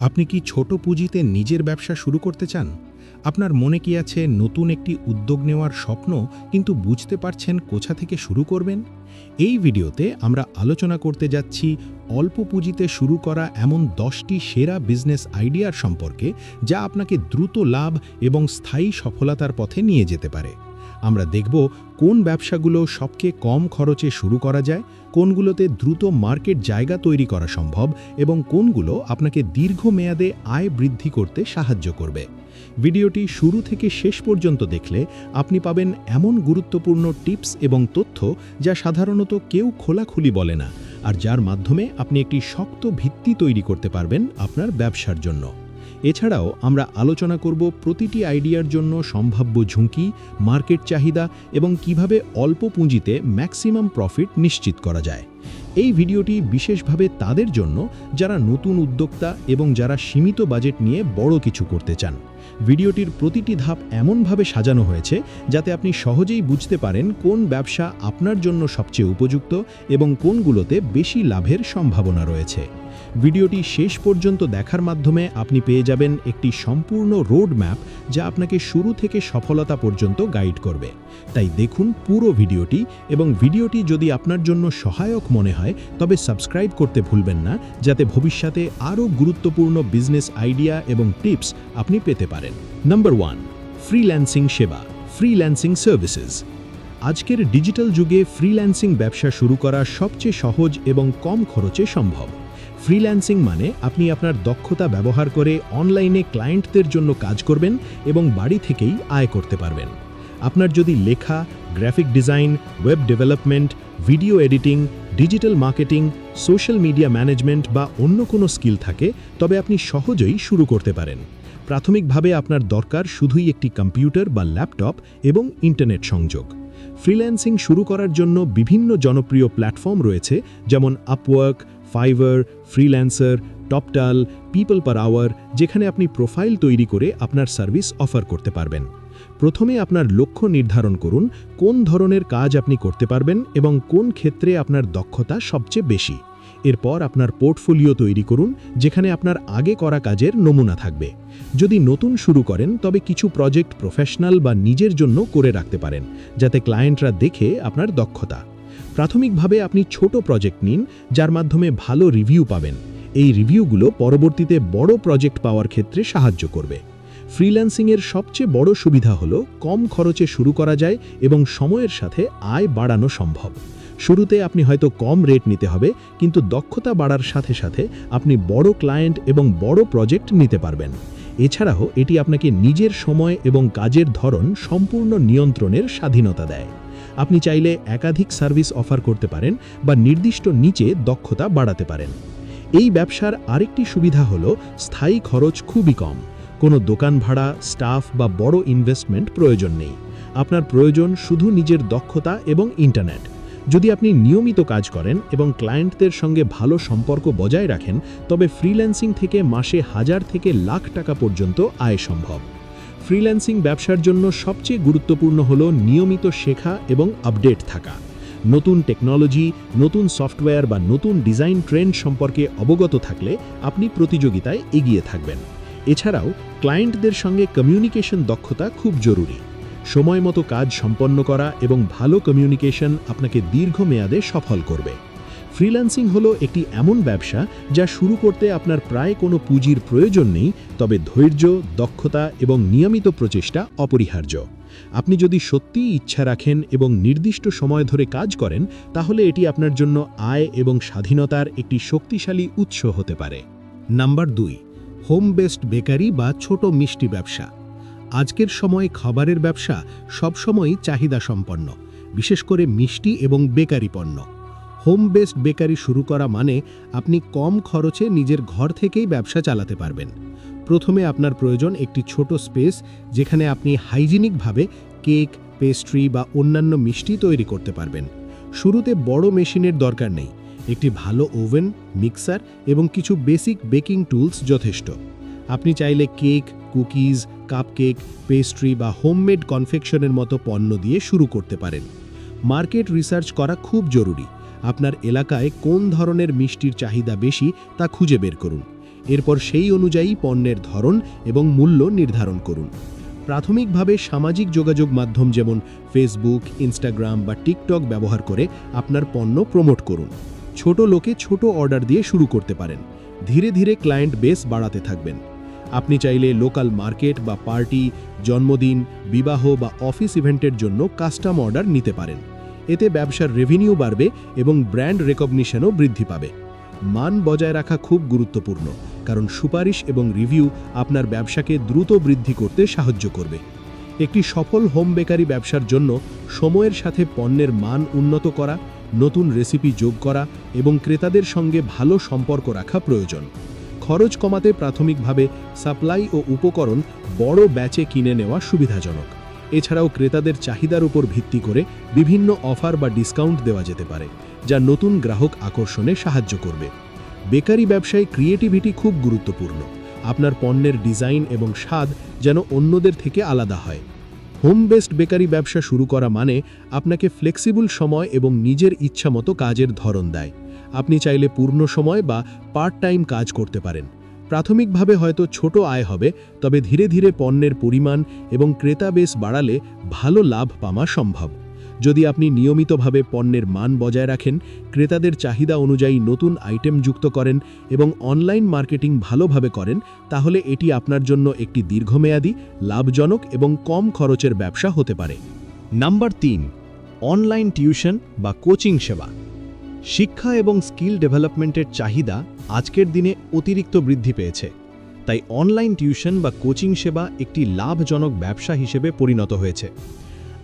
আপনি কি ছোট পুঁজিতে নিজের ব্যবসা শুরু করতে চান? আপনার মনে কি আছে নতুন একটি উদ্যোগ নেওয়ার স্বপ্ন, কিন্তু বুঝতে পারছেন কোথা থেকে শুরু করবেন? এই ভিডিওতে আমরা আলোচনা করতে যাচ্ছি অল্প পুঁজিতে শুরু করা এমন দশটি সেরা বিজনেস আইডিয়ার সম্পর্কে, যা আপনাকে দ্রুত লাভ এবং স্থায়ী সফলতার পথে নিয়ে যেতে পারে। আমরা দেখব কোন ব্যবসাগুলো সবচেয়ে কম খরচে শুরু করা যায় কোনগুলোতে দ্রুত মার্কেট জায়গা তৈরি করা সম্ভব এবং কোনগুলো আপনাকে দীর্ঘমেয়াদে আয় বৃদ্ধি করতে সাহায্য করবে। ভিডিওটি শুরু থেকে শেষ পর্যন্ত দেখলে আপনি পাবেন এমন গুরুত্বপূর্ণ টিপস এবং তথ্য যা সাধারণত কেউ খোলাখুলি বলে না, আর যার মাধ্যমে আপনি একটি শক্ত ভিত্তি তৈরি করতে পারবেন আপনার ব্যবসার জন্য। এছাড়াও আমরা আলোচনা করব প্রতিটি আইডিয়ার জন্য সম্ভাব্য ঝুঁকি, মার্কেট চাহিদা এবং কীভাবে অল্প পুঁজিতে ম্যাক্সিমাম প্রফিট নিশ্চিত করা যায়। এই ভিডিওটি বিশেষভাবে তাদের জন্য যারা নতুন উদ্যোক্তা এবং যারা সীমিত বাজেট নিয়ে বড় কিছু করতে চান। ভিডিওটির প্রতিটি ধাপ এমনভাবে সাজানো হয়েছে যাতে আপনি সহজেই বুঝতে পারেন কোন ব্যবসা আপনার জন্য সবচেয়ে উপযুক্ত এবং কোনগুলোতে বেশি লাভের সম্ভাবনা রয়েছে। ভিডিওটি শেষ পর্যন্ত দেখার মাধ্যমে আপনি পেয়ে যাবেন একটি সম্পূর্ণ রোড ম্যাপ যা আপনাকে শুরু থেকে সফলতা পর্যন্ত গাইড করবে। তাই দেখুন পুরো ভিডিওটি এবং ভিডিওটি যদি আপনার জন্য সহায়ক মনে হয়, তবে সাবস্ক্রাইব করতে ভুলবেন না, যাতে ভবিষ্যতে আরও গুরুত্বপূর্ণ বিজনেস আইডিয়া এবং টিপস আপনি পেতে পারেন। নাম্বার ওয়ান, ফ্রিল্যান্সিং সেবা, ফ্রিল্যান্সিং সার্ভিসেস। আজকের ডিজিটাল যুগে ফ্রিল্যান্সিং ব্যবসা শুরু করা সবচেয়ে সহজ এবং কম খরচে সম্ভব। ফ্রিল্যান্সিং মানে আপনি আপনার দক্ষতা ব্যবহার করে অনলাইনে ক্লায়েন্টদের জন্য কাজ করবেন এবং বাড়ি থেকেই আয় করতে পারবেন। আপনার যদি লেখা, graphic design, web development, video editing, digital marketing, social media management বা অন্য কোনো স্কিল থাকে, তবে আপনি সহজেই শুরু করতে পারেন। প্রাথমিকভাবে আপনার দরকার শুধুই একটি কম্পিউটার বা ল্যাপটপ এবং ইন্টারনেট সংযোগ। ফ্রিল্যান্সিং শুরু করার জন্য বিভিন্ন জনপ্রিয় প্ল্যাটফর্ম রয়েছে, যেমন Upwork Fiverr Freelancer Toptal People Per Hour যেখানে আপনি প্রোফাইল তৈরি করে আপনার সার্ভিস অফার করতে পারবেন। প্রথমে আপনার লক্ষ্য নির্ধারণ করুন, কোন ধরনের কাজ আপনি করতে পারবেন এবং কোন ক্ষেত্রে আপনার দক্ষতা সবচেয়ে বেশি। এরপর আপনার পোর্টফোলিও তৈরি করুন, যেখানে আপনার আগে করা কাজের নমুনা থাকবে। যদি নতুন শুরু করেন, তবে কিছু প্রজেক্ট প্রফেশনাল বা নিজের জন্য করে রাখতে পারেন, যাতে ক্লায়েন্টরা দেখে আপনার দক্ষতা। প্রাথমিকভাবে আপনি ছোট প্রজেক্ট নিন, যার মাধ্যমে ভালো রিভিউ পাবেন। এই রিভিউগুলো পরবর্তীতে বড় প্রজেক্ট পাওয়ার ক্ষেত্রে সাহায্য করবে। ফ্রিল্যান্সিংয়ের সবচেয়ে বড় সুবিধা হলো কম খরচে শুরু করা যায় এবং সময়ের সাথে আয় বাড়ানো সম্ভব। শুরুতে আপনি হয়তো কম রেট নিতে হবে, কিন্তু দক্ষতা বাড়ার সাথে সাথে আপনি বড় ক্লায়েন্ট এবং বড় প্রজেক্ট নিতে পারবেন। এছাড়াও এটি আপনাকে নিজের সময় এবং কাজের ধরন সম্পূর্ণ নিয়ন্ত্রণের স্বাধীনতা দেয়। আপনি চাইলে একাধিক সার্ভিস অফার করতে পারেন বা নির্দিষ্ট নিচে দক্ষতা বাড়াতে পারেন। এই ব্যবসার আরেকটি সুবিধা হল স্থায়ী খরচ খুবই কম। কোনো দোকান ভাড়া, স্টাফ বা বড় ইনভেস্টমেন্ট প্রয়োজন নেই। আপনার প্রয়োজন শুধু নিজের দক্ষতা এবং ইন্টারনেট যদি আপনি নিয়মিত কাজ করেন এবং ক্লায়েন্টদের সঙ্গে ভালো সম্পর্ক বজায় রাখেন, তবে ফ্রিল্যান্সিং থেকে মাসে হাজার থেকে লাখ টাকা পর্যন্ত আয় সম্ভব। ফ্রিল্যান্সিং ব্যবসার জন্য সবচেয়ে গুরুত্বপূর্ণ হল নিয়মিত শেখা এবং আপডেট থাকা। নতুন টেকনোলজি, নতুন সফটওয়্যার বা নতুন ডিজাইন ট্রেন্ড সম্পর্কে অবগত থাকলে আপনি প্রতিযোগিতায় এগিয়ে থাকবেন। এছাড়াও, ক্লায়েন্টদের সঙ্গে কমিউনিকেশন দক্ষতা খুব জরুরি। সময় মতো কাজ সম্পন্ন করা এবং ভালো কমিউনিকেশন আপনাকে দীর্ঘমেয়াদে সফল করবে। ফ্রিল্যান্সিং হলো একটি এমন ব্যবসা যা শুরু করতে আপনার প্রায় কোনো পুঁজির প্রয়োজন নেই, তবে ধৈর্য, দক্ষতা এবং নিয়মিত প্রচেষ্টা অপরিহার্য। আপনি যদি সত্যিই ইচ্ছা রাখেন এবং নির্দিষ্ট সময় ধরে কাজ করেন, তাহলে এটি আপনার জন্য আয় এবং স্বাধীনতার একটি শক্তিশালী উৎস হতে পারে। নাম্বার দুই, হোম বেসড বেকারি বা ছোট মিষ্টি ব্যবসা। আজকের সময় খাবারের ব্যবসা সবসময়ই চাহিদা সম্পন্ন বিশেষ করে মিষ্টি এবং বেকারি পণ্য। হোম বেসড বেকারি শুরু করা মানে আপনি কম খরচে নিজের ঘর থেকেই ব্যবসা চালাতে পারবেন। প্রথমে আপনার প্রয়োজন একটি ছোট স্পেস যেখানে আপনি হাইজিনিকভাবে কেক পেস্ট্রি বা অন্যান্য মিষ্টি তৈরি করতে পারবেন। শুরুতে বড় মেশিনের দরকার নেই। একটি ভালো ওভেন মিক্সার এবং কিছু বেসিক বেকিং টুলস যথেষ্ট। আপনি চাইলে কেক কুকিজ কাপকেক পেস্ট্রি বা হোমমেড কনফেকশনের মতো পণ্য দিয়ে শুরু করতে পারেন। মার্কেট রিসার্চ করা খুব জরুরি। আপনার এলাকায় কোন ধরনের মিষ্টির চাহিদা বেশি তা খুঁজে বের করুন। এরপর সেই অনুযায়ী পণ্যের ধরন এবং মূল্য নির্ধারণ করুন। প্রাথমিকভাবে সামাজিক যোগাযোগ মাধ্যম যেমন ফেসবুক ইনস্টাগ্রাম বা টিকটক ব্যবহার করে আপনার পণ্য প্রমোট করুন। ছোট লোকে ছোট অর্ডার দিয়ে শুরু করতে পারেন। ধীরে ধীরে ক্লায়েন্ট বেস বাড়াতে থাকবেন। আপনি চাইলে লোকাল মার্কেট বা পার্টি, জন্মদিন, বিবাহ বা অফিস ইভেন্টের জন্য কাস্টম অর্ডার নিতে পারেন। এতে ব্যবসার রেভিনিউ বাড়বে এবং ব্র্যান্ড রেকগনিশনও বৃদ্ধি পাবে। মান বজায় রাখা খুব গুরুত্বপূর্ণ, কারণ সুপারিশ এবং রিভিউ আপনার ব্যবসাকে দ্রুত বৃদ্ধি করতে সাহায্য করবে। একটি সফল হোম বেকারি ব্যবসার জন্য সময়ের সাথে পণ্যের মান উন্নত করা, নতুন রেসিপি যোগ করা এবং ক্রেতাদের সঙ্গে ভালো সম্পর্ক রাখা প্রয়োজন। খরচ কমাতে প্রাথমিকভাবে সাপ্লাই ও উপকরণ বড় ব্যাচে কিনে নেওয়া সুবিধাজনক। এছাড়াও ক্রেতাদের চাহিদার উপর ভিত্তি করে বিভিন্ন অফার বা ডিসকাউন্ট দেওয়া যেতে পারে, যা নতুন গ্রাহক আকর্ষণে সাহায্য করবে। বেকারি ব্যবসায় ক্রিয়েটিভিটি খুব গুরুত্বপূর্ণ। আপনার পণ্যের ডিজাইন এবং স্বাদ যেন অন্যদের থেকে আলাদা হয়। হোম বেসড বেকারি ব্যবসা শুরু করা মানে আপনাকে ফ্লেক্সিবল সময় এবং নিজের ইচ্ছামতো কাজের ধরন দেয়। আপনি চাইলে পূর্ণ সময় বা পার্ট টাইম কাজ করতে পারেন। প্রাথমিকভাবে হয়তো ছোট আয় হবে, তবে ধীরে ধীরে পণ্যের পরিমাণ এবং ক্রেতা বেশ বাড়ালে ভালো লাভ পাওয়া সম্ভব। যদি আপনি নিয়মিতভাবে পণ্যের মান বজায় রাখেন, ক্রেতাদের চাহিদা অনুযায়ী নতুন আইটেম যুক্ত করেন এবং অনলাইন মার্কেটিং ভালোভাবে করেন, তাহলে এটি আপনার জন্য একটি দীর্ঘমেয়াদী, লাভজনক এবং কম খরচের ব্যবসা হতে পারে। নাম্বার তিন, অনলাইন টিউশন বা কোচিং সেবা। শিক্ষা এবং স্কিল ডেভেলপমেন্টের চাহিদা আজকের দিনে অতিরিক্ত বৃদ্ধি পেয়েছে। তাই অনলাইন টিউশন বা কোচিং সেবা একটি লাভজনক ব্যবসা হিসেবে পরিণত হয়েছে।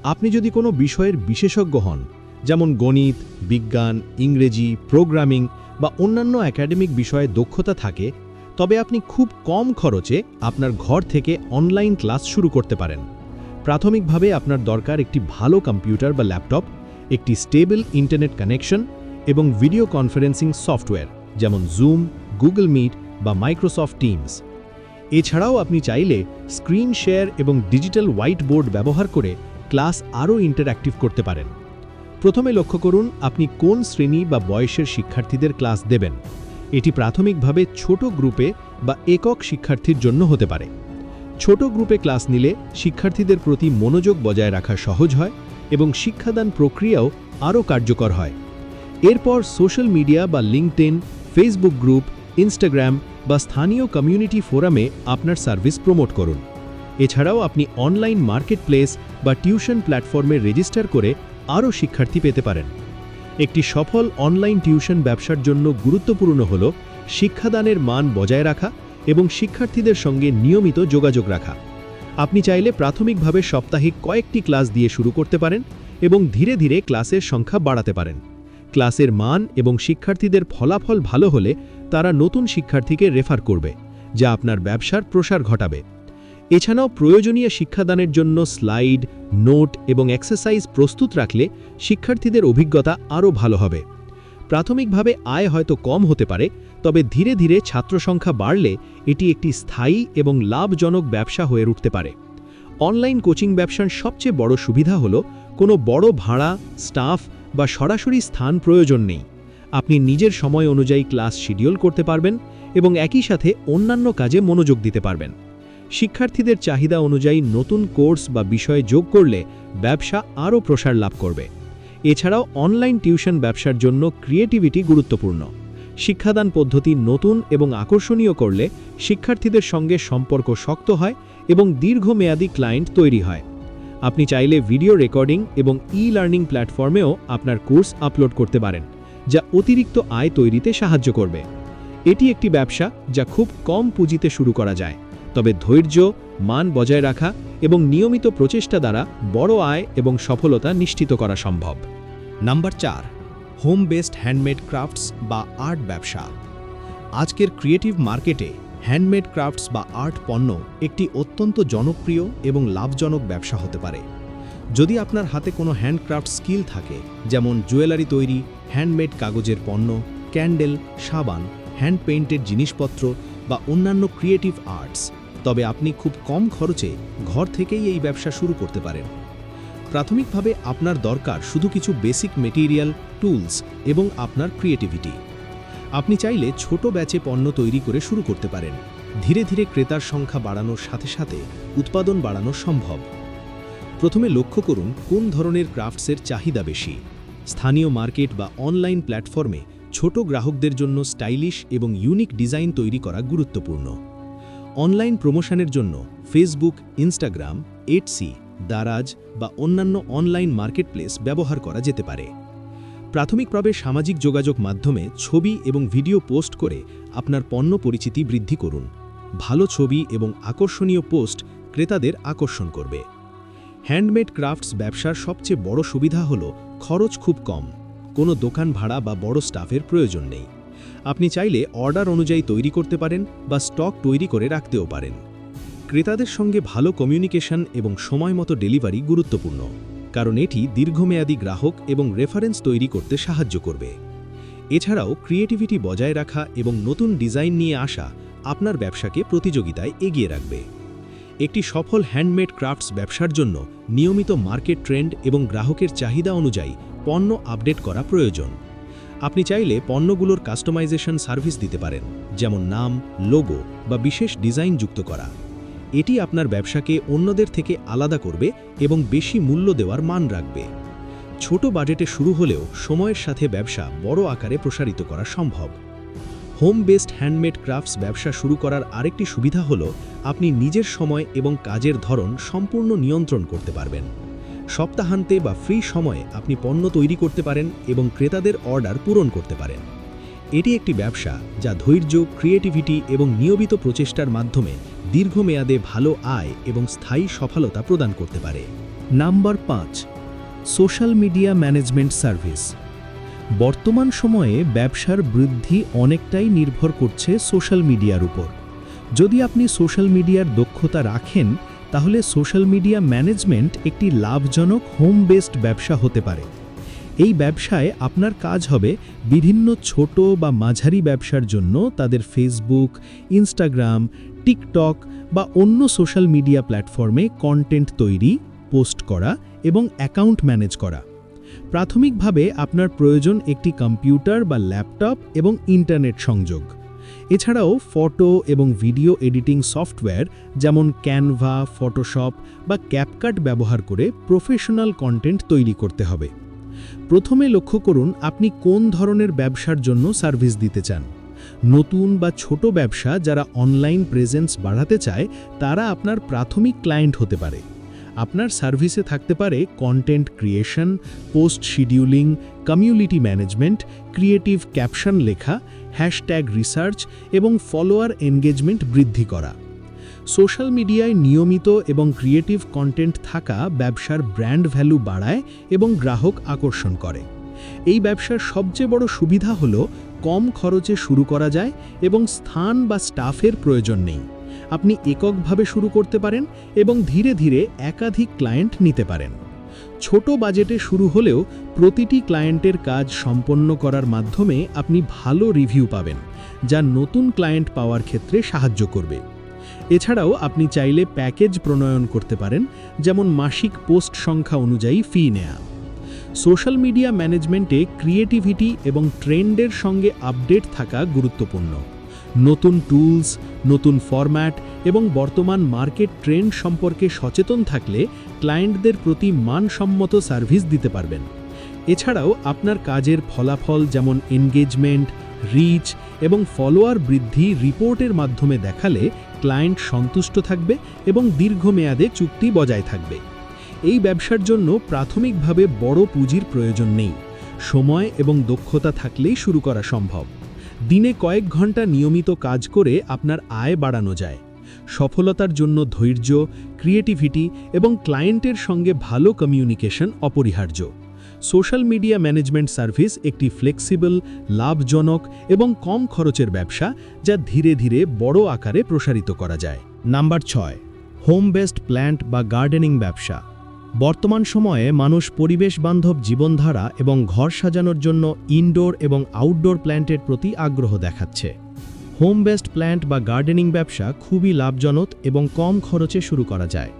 আপনি যদি কোনো বিষয়ের বিশেষজ্ঞ হন, যেমন গণিত, বিজ্ঞান, ইংরেজি, প্রোগ্রামিং বা অন্যান্য একাডেমিক বিষয়ে দক্ষতা থাকে, তবে আপনি খুব কম খরচে আপনার ঘর থেকে অনলাইন ক্লাস শুরু করতে পারেন। প্রাথমিকভাবে আপনার দরকার একটি ভালো কম্পিউটার বা ল্যাপটপ, একটি স্টেবল ইন্টারনেট কানেকশন এবং ভিডিও কনফারেন্সিং সফটওয়্যার, যেমন জুম, গুগল মিট বা মাইক্রোসফট টিমস। এছাড়াও আপনি চাইলে স্ক্রিন শেয়ার এবং ডিজিটাল হোয়াইট বোর্ড ব্যবহার করে ক্লাস আরও ইন্টারঅ্যাক্টিভ করতে পারেন। প্রথমে লক্ষ্য করুন আপনি কোন শ্রেণি বা বয়সের শিক্ষার্থীদের ক্লাস দেবেন। এটি প্রাথমিকভাবে ছোট গ্রুপে বা একক শিক্ষার্থীর জন্য হতে পারে। ছোট গ্রুপে ক্লাস নিলে শিক্ষার্থীদের প্রতি মনোযোগ বজায় রাখা সহজ হয় এবং শিক্ষাদান প্রক্রিয়াও আরও কার্যকর হয়। এরপর সোশ্যাল মিডিয়া বা লিঙ্কটেন ফেসবুক গ্রুপ, ইনস্টাগ্রাম বা স্থানীয় কমিউনিটি ফোরামে আপনার সার্ভিস প্রমোট করুন। এছাড়াও আপনি অনলাইন মার্কেটপ্লেস বা টিউশন প্ল্যাটফর্মে রেজিস্টার করে আরও শিক্ষার্থী পেতে পারেন। একটি সফল অনলাইন টিউশন ব্যবসার জন্য গুরুত্বপূর্ণ হল শিক্ষাদানের মান বজায় রাখা এবং শিক্ষার্থীদের সঙ্গে নিয়মিত যোগাযোগ রাখা। আপনি চাইলে প্রাথমিকভাবে সাপ্তাহিক কয়েকটি ক্লাস দিয়ে শুরু করতে পারেন এবং ধীরে ধীরে ক্লাসের সংখ্যা বাড়াতে পারেন। ক্লাসের মান এবং শিক্ষার্থীদের ফলাফল ভালো হলে তারা নতুন শিক্ষার্থীকে রেফার করবে, যা আপনার ব্যবসার প্রসার ঘটাবে। এছাড়াও প্রয়োজনীয় শিক্ষাদানের জন্য স্লাইড, নোট এবং এক্সারসাইজ প্রস্তুত রাখলে শিক্ষার্থীদের অভিজ্ঞতা আরও ভালো হবে। প্রাথমিকভাবে আয় হয়তো কম হতে পারে, তবে ধীরে ধীরে ছাত্র সংখ্যা বাড়লে এটি একটি স্থায়ী এবং লাভজনক ব্যবসা হয়ে উঠতে পারে। অনলাইন কোচিং ব্যবসার সবচেয়ে বড় সুবিধা হল কোনো বড় ভাড়া, স্টাফ বা সরাসরি স্থান প্রয়োজন নেই। আপনি নিজের সময় অনুযায়ী ক্লাস শিডিউল করতে পারবেন এবং একই সাথে অন্যান্য কাজে মনোযোগ দিতে পারবেন। শিক্ষার্থীদের চাহিদা অনুযায়ী নতুন কোর্স বা বিষয়ে যোগ করলে ব্যবসা আরও প্রসার লাভ করবে। এছাড়াও অনলাইন টিউশন ব্যবসার জন্য ক্রিয়েটিভিটি গুরুত্বপূর্ণ। শিক্ষাদান পদ্ধতি নতুন এবং আকর্ষণীয় করলে শিক্ষার্থীদের সঙ্গে সম্পর্ক শক্ত হয় এবং দীর্ঘমেয়াদী ক্লায়েন্ট তৈরি হয়। আপনি চাইলে ভিডিও রেকর্ডিং এবং ই লার্নিং প্ল্যাটফর্মেও আপনার কোর্স আপলোড করতে পারেন, যা অতিরিক্ত আয় তৈরিতে সাহায্য করবে। এটি একটি ব্যবসা যা খুব কম পুঁজিতে শুরু করা যায়, তবে ধৈর্য, মান বজায় রাখা এবং নিয়মিত প্রচেষ্টা দ্বারা বড় আয় এবং সফলতা নিশ্চিত করা সম্ভব। নাম্বার চার হোম বেসড হ্যান্ডমেড ক্রাফটস বা আর্ট ব্যবসা। আজকের ক্রিয়েটিভ মার্কেটে হ্যান্ডমেড ক্রাফটস বা আর্ট পণ্য একটি অত্যন্ত জনপ্রিয় এবং লাভজনক ব্যবসা হতে পারে। যদি আপনার হাতে কোনো হ্যান্ডক্রাফট স্কিল থাকে, যেমন জুয়েলারি তৈরি, হ্যান্ডমেড কাগজের পণ্য, ক্যান্ডেল, সাবান, হ্যান্ড পেইন্টেড জিনিসপত্র বা অন্যান্য ক্রিয়েটিভ আর্টস, তবে আপনি খুব কম খরচে ঘর থেকেই এই ব্যবসা শুরু করতে পারেন। প্রাথমিকভাবে আপনার দরকার শুধু কিছু বেসিক মেটেরিয়াল, টুলস এবং আপনার ক্রিয়েটিভিটি। আপনি চাইলে ছোট ব্যাচে পণ্য তৈরি করে শুরু করতে পারেন। ধীরে ধীরে ক্রেতার সংখ্যা বাড়ানোর সাথে সাথে উৎপাদন বাড়ানো সম্ভব। প্রথমে লক্ষ্য করুন কোন ধরনের ক্রাফটসের চাহিদা বেশি। স্থানীয় মার্কেট বা অনলাইন প্ল্যাটফর্মে ছোট গ্রাহকদের জন্য স্টাইলিশ এবং ইউনিক ডিজাইন তৈরি করা গুরুত্বপূর্ণ। অনলাইন প্রমোশনের জন্য ফেসবুক, ইনস্টাগ্রাম, এটসি, দারাজ বা অন্যান্য অনলাইন মার্কেটপ্লেস ব্যবহার করা যেতে পারে। প্রাথমিকভাবে সামাজিক যোগাযোগ মাধ্যমে ছবি এবং ভিডিও পোস্ট করে আপনার পণ্য পরিচিতি বৃদ্ধি করুন। ভালো ছবি এবং আকর্ষণীয় পোস্ট ক্রেতাদের আকর্ষণ করবে। হ্যান্ডমেড ক্রাফটস ব্যবসার সবচেয়ে বড় সুবিধা হল খরচ খুব কম। কোনো দোকান ভাড়া বা বড় স্টাফের প্রয়োজন নেই। আপনি চাইলে অর্ডার অনুযায়ী তৈরি করতে পারেন বা স্টক তৈরি করে রাখতেও পারেন। ক্রেতাদের সঙ্গে ভালো কমিউনিকেশন এবং সময় মতো ডেলিভারি গুরুত্বপূর্ণ। কারণ এটি দীর্ঘমেয়াদী গ্রাহক এবং রেফারেন্স তৈরি করতে সাহায্য করবে। এছাড়াও ক্রিয়েটিভিটি বজায় রাখা এবং নতুন ডিজাইন নিয়ে আসা আপনার ব্যবসাকে প্রতিযোগিতায় এগিয়ে রাখবে। একটি সফল হ্যান্ডমেড ক্রাফটস ব্যবসার জন্য নিয়মিত মার্কেট ট্রেন্ড এবং গ্রাহকের চাহিদা অনুযায়ী পণ্য আপডেট করা প্রয়োজন। আপনি চাইলে পণ্যগুলোর কাস্টমাইজেশন সার্ভিস দিতে পারেন, যেমন নাম, লোগো বা বিশেষ ডিজাইন যুক্ত করা। এটি আপনার ব্যবসাকে অন্যদের থেকে আলাদা করবে এবং বেশি মূল্য দেওয়ার মান রাখবে। ছোট বাজেটে শুরু হলেও সময়ের সাথে ব্যবসা বড় আকারে প্রসারিত করা সম্ভব। হোম বেসড হ্যান্ডমেড ক্রাফটস ব্যবসা শুরু করার আরেকটি সুবিধা হল, আপনি নিজের সময় এবং কাজের ধরন সম্পূর্ণ নিয়ন্ত্রণ করতে পারবেন। সপ্তাহান্তে বা ফ্রি সময়ে আপনি পণ্য তৈরি করতে পারেন এবং ক্রেতাদের অর্ডার পূরণ করতে পারেন। এটি একটি ব্যবসা যা ধৈর্য, ক্রিয়েটিভিটি এবং নিয়মিত প্রচেষ্টার মাধ্যমে দীর্ঘমেয়াদে ভালো আয় এবং স্থায়ী সফলতা প্রদান করতে পারে। নাম্বার পাঁচ, সোশ্যাল মিডিয়া ম্যানেজমেন্ট সার্ভিস। বর্তমান সময়ে ব্যবসার বৃদ্ধি অনেকটাই নির্ভর করছে সোশ্যাল মিডিয়ার উপর। যদি আপনি সোশ্যাল মিডিয়ার দক্ষতা রাখেন, তাহলে সোশ্যাল মিডিয়া ম্যানেজমেন্ট একটি লাভজনক হোম বেসড ব্যবসা হতে পারে। এই ব্যবসায় আপনার কাজ হবে বিভিন্ন ছোট বা মাঝারি ব্যবসার জন্য তাদের ফেসবুক ইনস্টাগ্রাম টিকটক বা অন্য সোশ্যাল মিডিয়া প্ল্যাটফর্মে কন্টেন্ট তৈরি পোস্ট করা এবং অ্যাকাউন্ট ম্যানেজ করা। প্রাথমিকভাবে আপনার প্রয়োজন একটি কম্পিউটার বা ল্যাপটপ এবং ইন্টারনেট সংযোগ। এছাড়াও ফটো এবং ভিডিও এডিটিং সফটওয়্যার যেমন ক্যানভা ফটোশপ বা ক্যাপকাট ব্যবহার করে প্রফেশনাল কন্টেন্ট তৈরি করতে হবে। প্রথমে লক্ষ্য করুন আপনি কোন ধরনের ব্যবসার জন্য সার্ভিস দিতে চান। নতুন বা ছোট ব্যবসা যারা অনলাইন প্রেজেন্স বাড়াতে চায়, তারা আপনার প্রাথমিক ক্লায়েন্ট হতে পারে। আপনার সার্ভিসে থাকতে পারে content creation post scheduling community management creative caption লেখা হ্যাশট্যাগ রিসার্চ এবং ফলোয়ার এনগেজমেন্ট বৃদ্ধি করা। সোশ্যাল মিডিয়ায় নিয়মিত এবং ক্রিয়েটিভ কন্টেন্ট থাকা ব্যবসার ব্র্যান্ড ভ্যালু বাড়ায় এবং গ্রাহক আকর্ষণ করে। এই ব্যবসার সবচেয়ে বড় সুবিধা হল কম খরচে শুরু করা যায় এবং স্থান বা স্টাফের প্রয়োজন নেই। আপনি এককভাবে শুরু করতে পারেন এবং ধীরে ধীরে একাধিক ক্লায়েন্ট নিতে পারেন। ছোট বাজেটে শুরু হলেও প্রতিটি ক্লায়েন্টের কাজ সম্পন্ন করার মাধ্যমে আপনি ভালো রিভিউ পাবেন, যা নতুন ক্লায়েন্ট পাওয়ার ক্ষেত্রে সাহায্য করবে। এছাড়াও আপনি চাইলে প্যাকেজ প্রণয়ন করতে পারেন, যেমন মাসিক পোস্ট সংখ্যা অনুযায়ী ফি নেয়া। সোশ্যাল মিডিয়া ম্যানেজমেন্টে ক্রিয়েটিভিটি এবং ট্রেন্ডের সঙ্গে আপডেট থাকা গুরুত্বপূর্ণ। নতুন টুলস, নতুন ফরম্যাট এবং বর্তমান মার্কেট ট্রেন্ড সম্পর্কে সচেতন থাকলে ক্লায়েন্টদের প্রতি মানসম্মত সার্ভিস দিতে পারবেন। এছাড়াও আপনার কাজের ফলাফল যেমন এনগেজমেন্ট রিচ এবং ফলোয়ার বৃদ্ধি রিপোর্টের মাধ্যমে দেখালে ক্লায়েন্ট সন্তুষ্ট থাকবে এবং দীর্ঘমেয়াদে চুক্তি বজায় থাকবে। এই ব্যবসার জন্য প্রাথমিকভাবে বড় পুঁজির প্রয়োজন নেই। সময় এবং দক্ষতা থাকলেই শুরু করা সম্ভব। দিনে কয়েক ঘণ্টা নিয়মিত কাজ করে আপনার আয় বাড়ানো যায়। সফলতার জন্য ধৈর্য, ক্রিয়েটিভিটি এবং ক্লায়েন্টের সঙ্গে ভালো কমিউনিকেশন অপরিহার্য। সোশ্যাল মিডিয়া ম্যানেজমেন্ট সার্ভিস একটি ফ্লেক্সিবল, লাভজনক এবং কম খরচের ব্যবসা যা ধীরে ধীরে বড় আকারে প্রসারিত করা যায়। নাম্বার ছয়, হোম বেসড প্ল্যান্ট বা গার্ডেনিং ব্যবসা। বর্তমান সময়ে মানুষ পরিবেশ বান্ধব জীবনধারা এবং ঘর সাজানোর জন্য ইনডোর এবং আউটডোর প্ল্যান্টের প্রতি আগ্রহ দেখাচ্ছে। হোম বেস্ট প্ল্যান্ট বা গার্ডেনিং ব্যবসা খুবই লাভজনক এবং কম খরচে শুরু করা যায়।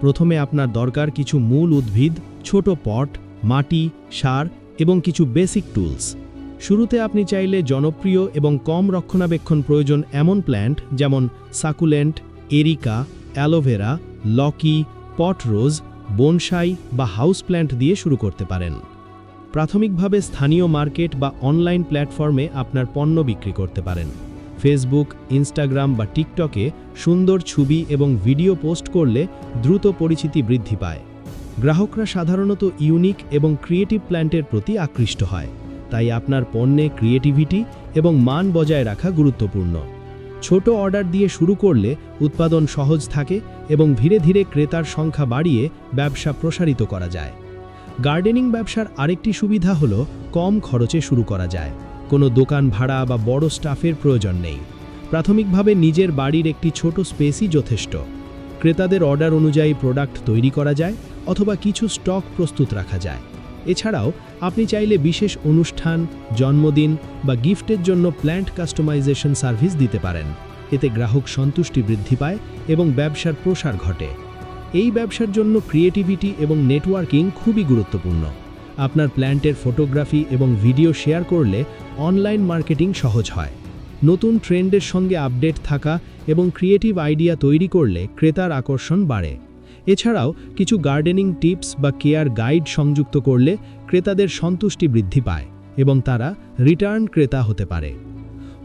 প্রথমে আপনার দরকার কিছু মূল উদ্ভিদ, ছোট পট, মাটি, সার এবং কিছু বেসিক টুলস শুরুতে আপনি চাইলে জনপ্রিয় এবং কম রক্ষণাবেক্ষণ প্রয়োজন এমন প্ল্যান্ট যেমন succulent areca aloe vera lucky pot rose bonsai বা হাউস প্ল্যান্ট দিয়ে শুরু করতে পারেন। প্রাথমিকভাবে স্থানীয় মার্কেট বা অনলাইন প্ল্যাটফর্মে আপনার পণ্য বিক্রি করতে পারেন। ফেসবুক, ইনস্টাগ্রাম বা টিকটকে সুন্দর ছবি এবং ভিডিও পোস্ট করলে দ্রুত পরিচিতি বৃদ্ধি পায়। গ্রাহকরা সাধারণত ইউনিক এবং ক্রিয়েটিভ প্ল্যান্টের প্রতি আকৃষ্ট হয়। তাই আপনার পণ্যে ক্রিয়েটিভিটি এবং মান বজায় রাখা গুরুত্বপূর্ণ। ছোট অর্ডার দিয়ে শুরু করলে উৎপাদন সহজ থাকে এবং ধীরে ধীরে ক্রেতার সংখ্যা বাড়িয়ে ব্যবসা প্রসারিত করা যায়। গার্ডেনিং ব্যবসার আরেকটি সুবিধা হলো কম খরচে শুরু করা যায়। কোনো দোকান ভাড়া বা বড় স্টাফের প্রয়োজন নেই। প্রাথমিকভাবে নিজের বাড়ির একটি ছোট স্পেসই যথেষ্ট। ক্রেতাদের অর্ডার অনুযায়ী প্রোডাক্ট তৈরি করা যায় অথবা কিছু স্টক প্রস্তুত রাখা যায়। এছাড়াও আপনি চাইলে বিশেষ অনুষ্ঠান, জন্মদিন বা গিফটের জন্য প্ল্যান্ট কাস্টমাইজেশন সার্ভিস দিতে পারেন। এতে গ্রাহক সন্তুষ্টি বৃদ্ধি পায় এবং ব্যবসার প্রসার ঘটে। এই ব্যবসার জন্য ক্রিয়েটিভিটি এবং নেটওয়ার্কিং খুবই গুরুত্বপূর্ণ। আপনার প্ল্যান্টের ফটোগ্রাফি এবং ভিডিও শেয়ার করলে অনলাইন মার্কেটিং সহজ হয়। নতুন ট্রেন্ডের সঙ্গে আপডেট থাকা এবং ক্রিয়েটিভ আইডিয়া তৈরি করলে ক্রেতার আকর্ষণ বাড়ে। এছাড়াও কিছু গার্ডেনিং টিপস বা কেয়ার গাইড সংযুক্ত করলে ক্রেতাদের সন্তুষ্টি বৃদ্ধি পায় এবং তারা রিটার্ন ক্রেতা হতে পারে।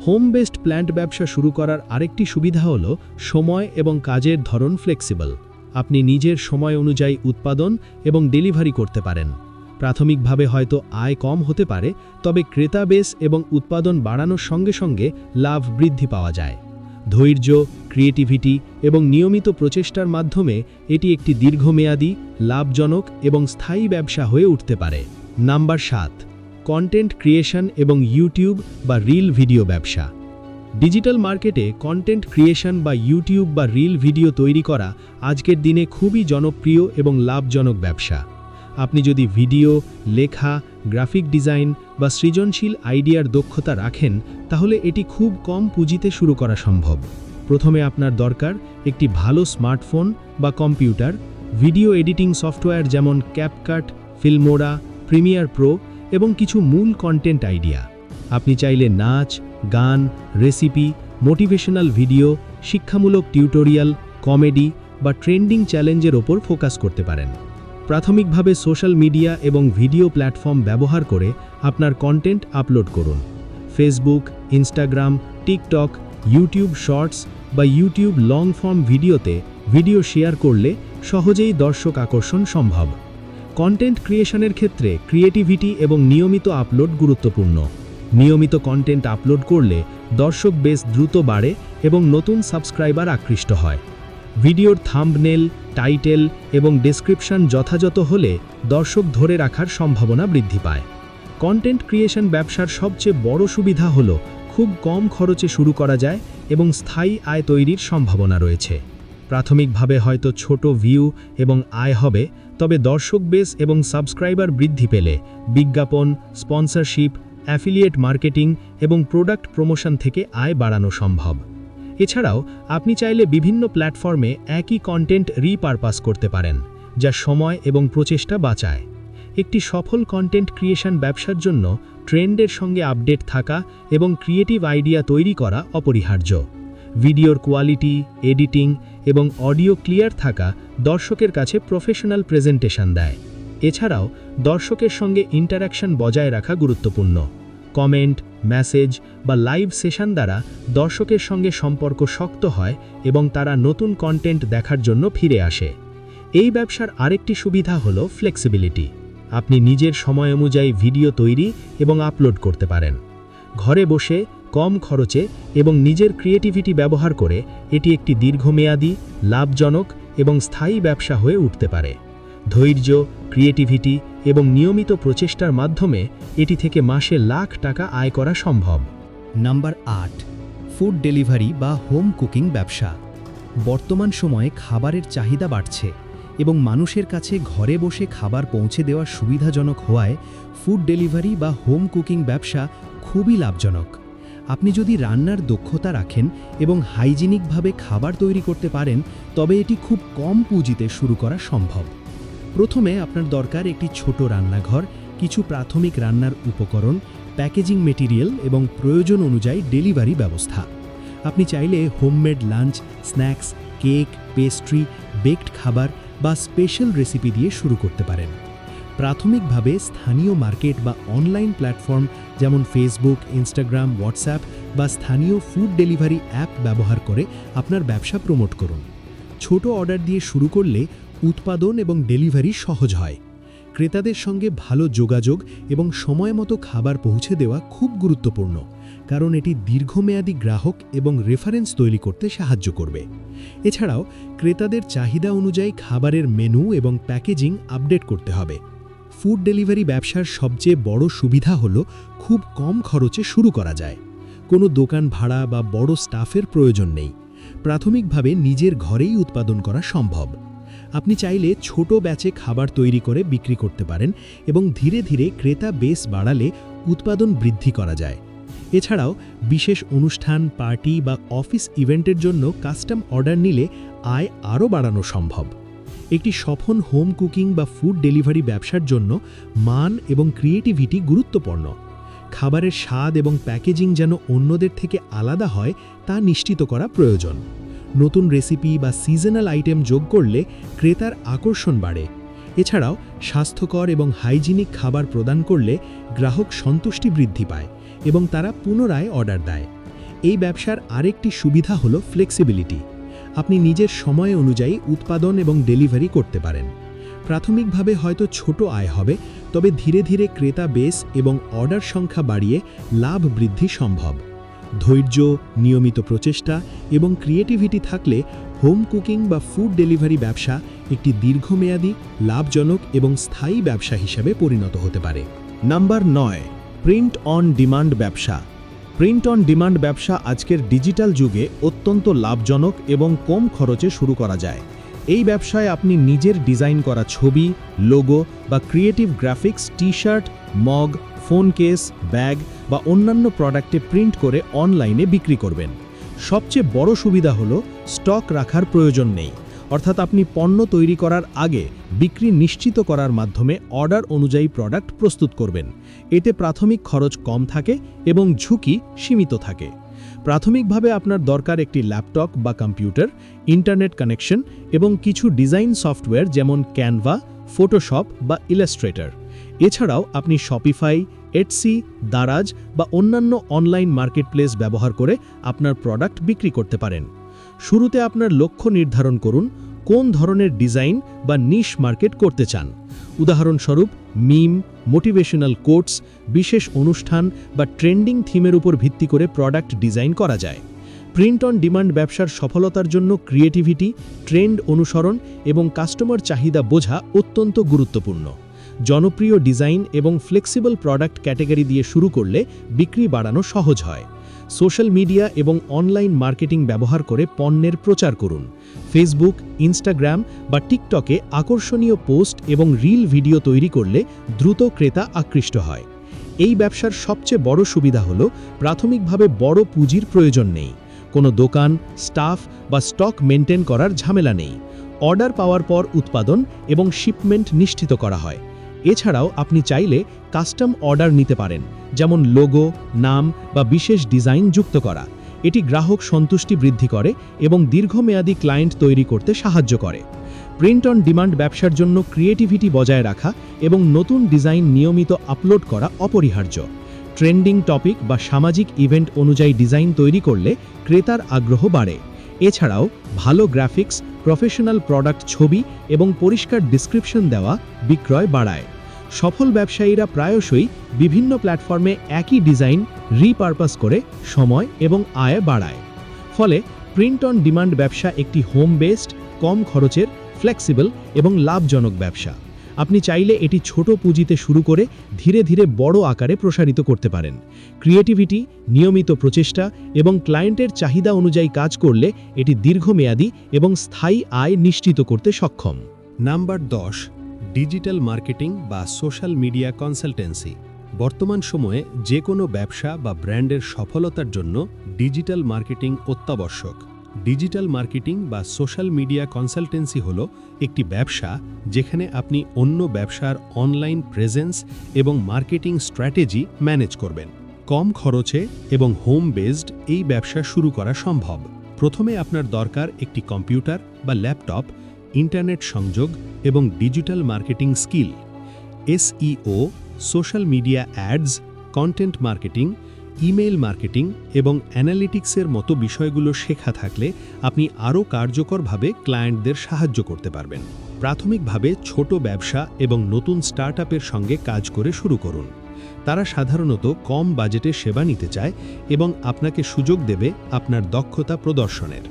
হোম বেসড প্ল্যান্ট ব্যবসা শুরু করার আরেকটি সুবিধা হল সময় এবং কাজের ধরন ফ্লেক্সিবল। আপনি নিজের সময় অনুযায়ী উৎপাদন এবং ডেলিভারি করতে পারেন। প্রাথমিকভাবে হয়তো আয় কম হতে পারে, তবে ক্রেতা বেস এবং উৎপাদন বাড়ানোর সঙ্গে সঙ্গে লাভ বৃদ্ধি পাওয়া যায়। ধৈর্য, ক্রিয়েটিভিটি এবং নিয়মিত প্রচেষ্টার মাধ্যমে এটি একটি দীর্ঘমেয়াদী, লাভজনক এবং স্থায়ী ব্যবসা হয়ে উঠতে পারে। নাম্বার সাত, কন্টেন্ট ক্রিয়েশন এবং ইউটিউব বা রিল ভিডিও ব্যবসা। ডিজিটাল মার্কেটে কন্টেন্ট ক্রিয়েশন বা ইউটিউব বা রিল ভিডিও তৈরি করা আজকের দিনে খুবই জনপ্রিয় এবং লাভজনক ব্যবসা। আপনি যদি ভিডিও, লেখা গ্রাফিক ডিজাইন বা সৃজনশীল আইডিয়ার দক্ষতা রাখেন, তাহলে এটি খুব কম পুঁজিতে শুরু করা সম্ভব। প্রথমে আপনার দরকার একটি ভালো স্মার্টফোন বা কম্পিউটার, ভিডিও এডিটিং সফটওয়্যার যেমন ক্যাপকাট ফিল্মোরা প্রিমিয়ার প্রো এবং কিছু মূল কন্টেন্ট আইডিয়া আপনি চাইলে নাচ, গান রেসিপি মোটিভেশনাল ভিডিও শিক্ষামূলক টিউটোরিয়াল কমেডি বা ট্রেন্ডিং চ্যালেঞ্জের ওপর ফোকাস করতে পারেন। প্রাথমিকভাবে সোশ্যাল মিডিয়া এবং ভিডিও প্ল্যাটফর্ম ব্যবহার করে আপনার কন্টেন্ট আপলোড করুন। Facebook Instagram TikTok YouTube Shorts বা ইউটিউব লং ফর্ম ভিডিওতে ভিডিও শেয়ার করলে সহজেই দর্শক আকর্ষণ সম্ভব। কন্টেন্ট ক্রিয়েশনের ক্ষেত্রে ক্রিয়েটিভিটি এবং নিয়মিত আপলোড গুরুত্বপূর্ণ। নিয়মিত কন্টেন্ট আপলোড করলে দর্শক বেশ দ্রুত বাড়ে এবং নতুন সাবস্ক্রাইবার আকৃষ্ট হয়। ভিডিওর থাম্বনেল টাইটেল এবং ডেসক্রিপশন যথাযথ হলে দর্শক ধরে রাখার সম্ভাবনা বৃদ্ধি পায়। কন্টেন্ট ক্রিয়েশন ব্যবসার সবচেয়ে বড় সুবিধা হল খুব কম খরচে শুরু করা যায় এবং স্থায়ী আয় তৈরির সম্ভাবনা রয়েছে। প্রাথমিকভাবে হয়তো ছোট ভিউ এবং আয় হবে, তবে দর্শক বেস এবং সাবস্ক্রাইবার বৃদ্ধি পেলে বিজ্ঞাপন, স্পন্সরশিপ, অ্যাফিলিয়েট মার্কেটিং এবং প্রোডাক্ট প্রমোশন থেকে আয় বাড়ানো সম্ভব। এছাড়াও, আপনি চাইলে বিভিন্ন প্ল্যাটফর্মে একই কন্টেন্ট রিপারপাস করতে পারেন, যা সময় এবং প্রচেষ্টা বাঁচায়। একটি সফল কন্টেন্ট ক্রিয়েশন ব্যবসার জন্য ট্রেন্ডের সঙ্গে আপডেট থাকা এবং ক্রিয়েটিভ আইডিয়া তৈরি করা অপরিহার্য। ভিডিওর কোয়ালিটি এডিটিং এবং অডিও ক্লিয়ার থাকা দর্শকের কাছে প্রফেশনাল প্রেজেন্টেশন দেয়। এছাড়াও, দর্শকের সঙ্গে ইন্টারাকশন বজায় রাখা গুরুত্বপূর্ণ। কমেন্ট মেসেজ বা লাইভ সেশন দ্বারা দর্শকের সঙ্গে সম্পর্ক শক্ত হয় এবং তারা নতুন কন্টেন্ট দেখার জন্য ফিরে আসে। এই ব্যবসার আরেকটি সুবিধা হলো ফ্লেক্সিবিলিটি আপনি নিজের সময় অনুযায়ী ভিডিও তৈরি এবং আপলোড করতে পারেন। ঘরে বসে, কম খরচে এবং নিজের ক্রিয়েটিভিটি ব্যবহার করে এটি একটি দীর্ঘমেয়াদী, লাভজনক এবং স্থায়ী ব্যবসা হয়ে উঠতে পারে। ধৈর্য, ক্রিয়েটিভিটি এবং নিয়মিত প্রচেষ্টার মাধ্যমে এটি থেকে মাসে লাখ টাকা আয় করা সম্ভব। নাম্বার আট, ফুড ডেলিভারি বা হোম কুকিং ব্যবসা। বর্তমান সময়ে খাবারের চাহিদা বাড়ছে এবং মানুষের কাছে ঘরে বসে খাবার পৌঁছে দেওয়া সুবিধাজনক হওয়ায় ফুড ডেলিভারি বা হোম কুকিং ব্যবসা খুবই লাভজনক। আপনি যদি রান্নার দক্ষতা রাখেন এবং হাইজিনিকভাবে খাবার তৈরি করতে পারেন, তবে এটি খুব কম পুঁজিতে শুরু করা সম্ভব। প্রথমে আপনার দরকার একটি ছোট রান্নাঘর, কিছু প্রাথমিক রান্নার উপকরণ, প্যাকেজিং মেটেরিয়াল এবং প্রয়োজন অনুযায়ী ডেলিভারি ব্যবস্থা। আপনি চাইলে homemade lunch, snacks, cake, pastry, baked খাবার বা স্পেশাল রেসিপি দিয়ে শুরু করতে পারেন। প্রাথমিকভাবে স্থানীয় মার্কেট বা অনলাইন প্ল্যাটফর্ম যেমন ফেসবুক, ইনস্টাগ্রাম, হোয়াটসঅ্যাপ বা স্থানীয় ফুড ডেলিভারি অ্যাপ ব্যবহার করে আপনার ব্যবসা প্রমোট করুন। ছোট অর্ডার দিয়ে শুরু করলে উৎপাদন এবং ডেলিভারি সহজ হয়। ক্রেতাদের সঙ্গে ভালো যোগাযোগ এবং সময় মতো খাবার পৌঁছে দেওয়া খুব গুরুত্বপূর্ণ, কারণ এটি দীর্ঘমেয়াদী গ্রাহক এবং রেফারেন্স তৈরি করতে সাহায্য করবে। এছাড়াও, ক্রেতাদের চাহিদা অনুযায়ী খাবারের মেনু এবং প্যাকেজিং আপডেট করতে হবে। ফুড ডেলিভারি ব্যবসার সবচেয়ে বড় সুবিধা হল, খুব কম খরচে শুরু করা যায়। কোনো দোকান ভাড়া বা বড় স্টাফের প্রয়োজন নেই। প্রাথমিকভাবে নিজের ঘরেই উৎপাদন করা সম্ভব। আপনি চাইলে ছোট ব্যাচে খাবার তৈরি করে বিক্রি করতে পারেন এবং ধীরে ধীরে ক্রেতা বেস বাড়ালে উৎপাদন বৃদ্ধি করা যায়। এছাড়াও বিশেষ অনুষ্ঠান, পার্টি বা অফিস ইভেন্টের জন্য কাস্টম অর্ডার নিলে আয় আরও বাড়ানো সম্ভব। একটি সফল হোম কুকিং বা ফুড ডেলিভারি ব্যবসার জন্য মান এবং ক্রিয়েটিভিটি গুরুত্বপূর্ণ। খাবারের স্বাদ এবং প্যাকেজিং যেন অন্যদের থেকে আলাদা হয় তা নিশ্চিত করা প্রয়োজন। নতুন রেসিপি বা সিজনাল আইটেম যোগ করলে ক্রেতার আকর্ষণ বাড়ে। এছাড়াও স্বাস্থ্যকর এবং হাইজিনিক খাবার প্রদান করলে গ্রাহক সন্তুষ্টি বৃদ্ধি পায় এবং তারা পুনরায় অর্ডার দেয়। এই ব্যবসার আরেকটি সুবিধা হল ফ্লেক্সিবিলিটি আপনি নিজের সময় অনুযায়ী উৎপাদন এবং ডেলিভারি করতে পারেন। প্রাথমিকভাবে হয়তো ছোট আয় হবে, তবে ধীরে ধীরে ক্রেতা বেস এবং অর্ডার সংখ্যা বাড়িয়ে লাভ বৃদ্ধি সম্ভব। ধৈর্য, নিয়মিত প্রচেষ্টা এবং ক্রিয়েটিভিটি থাকলে হোম কুকিং বা ফুড ডেলিভারি ব্যবসা একটি দীর্ঘমেয়াদী, লাভজনক এবং স্থায়ী ব্যবসা হিসাবে পরিণত হতে পারে। নাম্বার নয়, প্রিন্ট অন ডিমান্ড ব্যবসা। প্রিন্ট অন ডিমান্ড ব্যবসা আজকের ডিজিটাল যুগে অত্যন্ত লাভজনক এবং কম খরচে শুরু করা যায়। এই ব্যবসায় আপনি নিজের ডিজাইন করা ছবি, লোগো বা creative graphics T shirt mug phone case, bag বা অন্যান্য প্রোডাক্টে প্রিন্ট করে অনলাইনে বিক্রি করবেন। সবচেয়ে বড় সুবিধা হলো স্টক রাখার প্রয়োজন নেই। অর্থাৎ আপনি পণ্য তৈরি করার আগে বিক্রি নিশ্চিত করার মাধ্যমে অর্ডার অনুযায়ী প্রোডাক্ট প্রস্তুত করবেন। এতে প্রাথমিক খরচ কম থাকে এবং ঝুঁকি সীমিত থাকে। প্রাথমিকভাবে আপনার দরকার একটি ল্যাপটপ বা কম্পিউটার, ইন্টারনেট কানেকশন এবং কিছু ডিজাইন সফটওয়্যার যেমন ক্যানভা, ফটোশপ বা ইলাস্ট্রেটর। এছাড়াও আপনি শপিফাই এটসি দারাজ বা অন্যান্য অনলাইন মার্কেটপ্লেস ব্যবহার করে আপনার প্রোডাক্ট বিক্রি করতে পারেন। শুরুতে আপনার লক্ষ্য নির্ধারণ করুন, কোন ধরনের ডিজাইন বা নিশ মার্কেট করতে চান। উদাহরণস্বরূপ মিম মোটিভেশনাল কোটস বিশেষ অনুষ্ঠান বা ট্রেন্ডিং থিমের উপর ভিত্তি করে প্রোডাক্ট ডিজাইন করা যায়। প্রিন্ট অন ডিমান্ড ব্যবসার সফলতার জন্য ক্রিয়েটিভিটি ট্রেন্ড অনুসরণ এবং কাস্টমার চাহিদা বোঝা অত্যন্ত গুরুত্বপূর্ণ। জনপ্রিয় ডিজাইন এবং ফ্লেক্সিবল প্রোডাক্ট ক্যাটাগরি দিয়ে শুরু করলে বিক্রি বাড়ানো সহজ হয়। সোশ্যাল মিডিয়া এবং অনলাইন মার্কেটিং ব্যবহার করে পণ্যের প্রচার করুন। ফেসবুক, ইনস্টাগ্রাম বা টিকটকে আকর্ষণীয় পোস্ট এবং রিল ভিডিও তৈরি করলে দ্রুত ক্রেতা আকৃষ্ট হয়। এই ব্যবসার সবচেয়ে বড় সুবিধা হল প্রাথমিকভাবে বড় পুঁজির প্রয়োজন নেই। কোনো দোকান, স্টাফ বা স্টক মেনটেন করার ঝামেলা নেই। অর্ডার পাওয়ার পর উৎপাদন এবং শিপমেন্ট নিশ্চিত করা হয়। এছাড়াও আপনি চাইলে কাস্টম অর্ডার নিতে পারেন, যেমন লোগো, নাম বা বিশেষ ডিজাইন যুক্ত করা। এটি গ্রাহক সন্তুষ্টি বৃদ্ধি করে এবং দীর্ঘমেয়াদী ক্লায়েন্ট তৈরি করতে সাহায্য করে। প্রিন্ট অন ডিমান্ড ব্যবসার জন্য ক্রিয়েটিভিটি বজায় রাখা এবং নতুন ডিজাইন নিয়মিত আপলোড করা অপরিহার্য। ট্রেন্ডিং টপিক বা সামাজিক ইভেন্ট অনুযায়ী ডিজাইন তৈরি করলে ক্রেতার আগ্রহ বাড়ে। এছাড়াও ভালো গ্রাফিক্স, প্রফেশনাল প্রোডাক্ট ছবি এবং পরিষ্কার ডিসক্রিপশন দেওয়া বিক্রয় বাড়ায়। সফল ব্যবসায়ীরা প্রায়শই বিভিন্ন প্ল্যাটফর্মে একই ডিজাইন রিপারপাস করে সময় এবং আয় বাড়ায়। ফলে প্রিন্ট অন ডিমান্ড ব্যবসা একটি হোম বেসড কম খরচের ফ্লেক্সিবল এবং লাভজনক ব্যবসা। আপনি চাইলে এটি ছোট পুঁজিতে শুরু করে ধীরে ধীরে বড় আকারে প্রসারিত করতে পারেন। ক্রিয়েটিভিটি নিয়মিত প্রচেষ্টা এবং ক্লায়েন্টের চাহিদা অনুযায়ী কাজ করলে এটি দীর্ঘমেয়াদী এবং স্থায়ী আয় নিশ্চিত করতে সক্ষম। নাম্বার দশ ডিজিটাল মার্কেটিং বা সোশ্যাল মিডিয়া কনসালটেন্সি। বর্তমান সময়ে যে কোনো ব্যবসা বা ব্র্যান্ডের সফলতার জন্য ডিজিটাল মার্কেটিং অত্যাবশ্যক। ডিজিটাল মার্কেটিং বা সোশ্যাল মিডিয়া কনসালটেন্সি হল একটি ব্যবসা যেখানে আপনি অন্য ব্যবসার অনলাইন প্রেজেন্স এবং মার্কেটিং স্ট্র্যাটেজি ম্যানেজ করবেন। কম খরচে এবং হোম বেসড এই ব্যবসা শুরু করা সম্ভব। প্রথমে আপনার দরকার একটি কম্পিউটার বা ল্যাপটপ ইন্টারনেট সংযোগ এবং digital marketing skill, SEO, social media ads, content marketing, email marketing এবং অ্যানালিটিক্সের মতো বিষয়গুলো শেখা থাকলে আপনি আরও কার্যকরভাবে ক্লায়েন্টদের সাহায্য করতে পারবেন। প্রাথমিকভাবে ছোট ব্যবসা এবং নতুন স্টার্টআপের সঙ্গে কাজ করে শুরু করুন। তারা সাধারণত কম বাজেটে সেবা নিতে চায় এবং আপনাকে সুযোগ দেবে আপনার দক্ষতা প্রদর্শনের।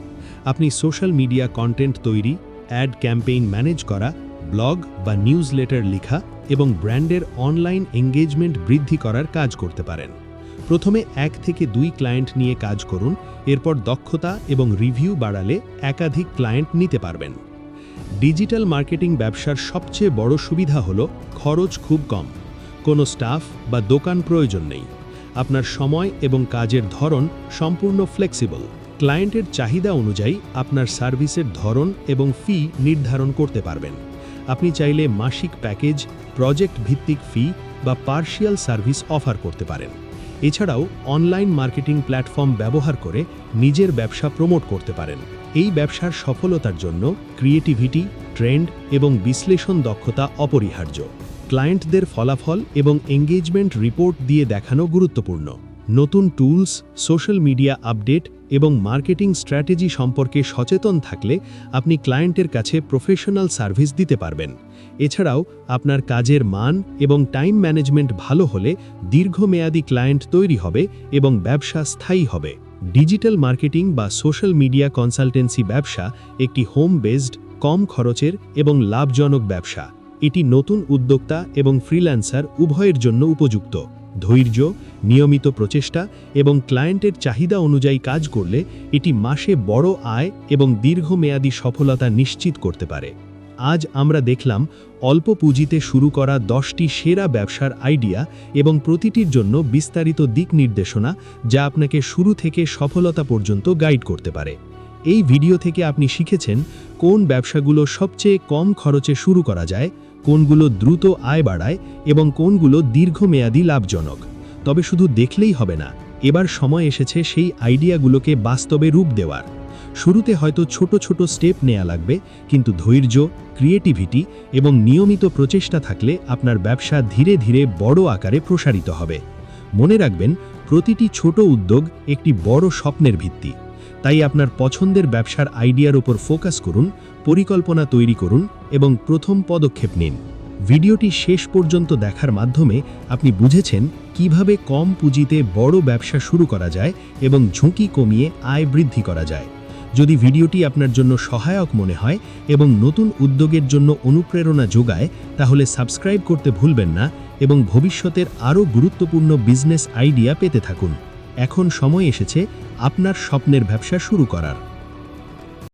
আপনি সোশ্যাল মিডিয়া কন্টেন্ট তৈরি অ্যাড ক্যাম্পেইন ম্যানেজ করা ব্লগ বা নিউজ লেটার লেখা এবং ব্র্যান্ডের অনলাইন এঙ্গেজমেন্ট বৃদ্ধি করার কাজ করতে পারেন। প্রথমে এক থেকে দুই ক্লায়েন্ট নিয়ে কাজ করুন, এরপর দক্ষতা এবং রিভিউ বাড়ালে একাধিক ক্লায়েন্ট নিতে পারবেন। ডিজিটাল মার্কেটিং ব্যবসার সবচেয়ে বড় সুবিধা হল খরচ খুব কম, কোনো স্টাফ বা দোকান প্রয়োজন নেই। আপনার সময় এবং কাজের ধরন সম্পূর্ণ ফ্লেক্সিবল ক্লায়েন্টের চাহিদা অনুযায়ী আপনার সার্ভিসের ধরন এবং ফি নির্ধারণ করতে পারবেন। আপনি চাইলে মাসিক প্যাকেজ, প্রজেক্ট ভিত্তিক ফি বা পার্শিয়াল সার্ভিস অফার করতে পারেন। এছাড়াও অনলাইন মার্কেটিং প্ল্যাটফর্ম ব্যবহার করে নিজের ব্যবসা প্রমোট করতে পারেন। এই ব্যবসার সফলতার জন্য ক্রিয়েটিভিটি, ট্রেন্ড এবং বিশ্লেষণ দক্ষতা অপরিহার্য। ক্লায়েন্টদের ফলাফল এবং এঙ্গেজমেন্ট রিপোর্ট দিয়ে দেখানো গুরুত্বপূর্ণ। নতুন টুলস, সোশ্যাল মিডিয়া আপডেট এবং মার্কেটিং স্ট্র্যাটেজি সম্পর্কে সচেতন থাকলে আপনি ক্লায়েন্টের কাছে প্রফেশনাল সার্ভিস দিতে পারবেন। এছাড়াও আপনার কাজের মান এবং টাইম ম্যানেজমেন্ট ভালো হলে দীর্ঘমেয়াদী ক্লায়েন্ট তৈরি হবে এবং ব্যবসা স্থায়ী হবে। ডিজিটাল মার্কেটিং বা সোশ্যাল মিডিয়া কনসালটেন্সি ব্যবসা একটি হোম বেসড কম খরচের এবং লাভজনক ব্যবসা। এটি নতুন উদ্যোক্তা এবং ফ্রিল্যান্সার উভয়ের জন্য উপযুক্ত। ধৈর্য, নিয়মিত প্রচেষ্টা এবং ক্লায়েন্টের চাহিদা অনুযায়ী কাজ করলে এটি মাসে বড় আয় এবং দীর্ঘমেয়াদী সফলতা নিশ্চিত করতে পারে। আজ আমরা দেখলাম অল্প পুঁজিতে শুরু করা দশটি সেরা ব্যবসার আইডিয়া এবং প্রতিটির জন্য বিস্তারিত দিক নির্দেশনা যা আপনাকে শুরু থেকে সফলতা পর্যন্ত গাইড করতে পারে। এই ভিডিও থেকে আপনি শিখেছেন কোন ব্যবসাগুলো সবচেয়ে কম খরচে শুরু করা যায় কোনগুলো দ্রুত আয় বাড়ায় এবং কোনগুলো দীর্ঘমেয়াদী লাভজনক। তবে শুধু দেখলেই হবে না, এবার সময় এসেছে সেই আইডিয়াগুলোকে বাস্তবে রূপ দেওয়ার। শুরুতে হয়তো ছোট ছোট স্টেপ নেওয়া লাগবে, কিন্তু ধৈর্য, ক্রিয়েটিভিটি এবং নিয়মিত প্রচেষ্টা থাকলে আপনার ব্যবসা ধীরে ধীরে বড় আকারে প্রসারিত হবে। মনে রাখবেন, প্রতিটি ছোট উদ্যোগ একটি বড় স্বপ্নের ভিত্তি। তাই আপনার পছন্দের ব্যবসার আইডিয়ার উপর ফোকাস করুন পরিকল্পনা তৈরি করুন এবং প্রথম পদক্ষেপ নিন। ভিডিওটি শেষ পর্যন্ত দেখার মাধ্যমে আপনি বুঝেছেন কীভাবে কম পুঁজিতে বড় ব্যবসা শুরু করা যায় এবং ঝুঁকি কমিয়ে আয় বৃদ্ধি করা যায়। যদি ভিডিওটি আপনার জন্য সহায়ক মনে হয় এবং নতুন উদ্যোগের জন্য অনুপ্রেরণা যোগায়, তাহলে সাবস্ক্রাইব করতে ভুলবেন না এবং ভবিষ্যতের আরও গুরুত্বপূর্ণ বিজনেস আইডিয়া পেতে থাকুন। এখন সময় এসেছে আপনার স্বপ্নের ব্যবসা শুরু করার।